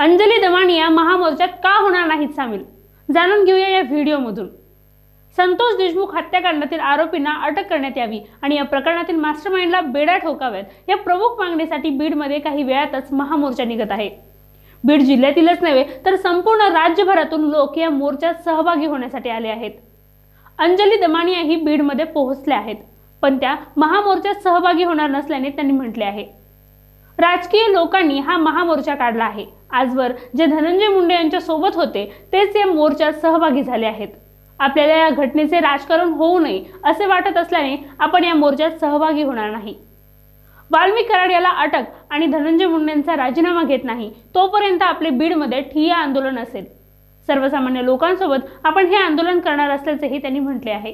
अंजली दमानिया महामोर्चात का होणार नाहीत सामील? जाणून घेऊया या व्हिडिओमधून. संतोष देशमुख हत्याकांडातील आरोपींना अटक करण्यात यावी आणि या प्रकरणातील मास्टरमाइंडला बेड्या ठोकाव्यात. या प्रमुख मागणीसाठी बीडमध्ये काही वेळातच महामोर्चा निघत आहे. बीड जिल्ह्यातीलच नव्हे तर संपूर्ण राज्यभरातून लोक या मोर्चात सहभागी होण्यासाठी आले आहेत. अंजली दमानियाही बीडमध्ये पोहोचल्या आहेत पण त्या महामोर्चात सहभागी होणार नसल्याने त्यांनी म्हटले आहे. राजकीय लोकांनी हा महामोर्चा काढला आहे. आजवर जे धनंजय मुंडे यांच्या सोबत होते तेच या मोर्चात सहभागी झाले आहेत. आपल्याला या घटनेचे राजकारण होऊ नये असे वाटत असल्याने आपण या मोर्चात सहभागी होणार नाही. वाल्मिक कराड याला अटक आणि धनंजय मुंडेंचा राजीनामा घेत नाही तोपर्यंत आपले बीडमध्ये ठिय्या आंदोलन असेल. सर्वसामान्य लोकांसोबत आपण हे आंदोलन करणार असल्याचेही त्यांनी म्हटले आहे.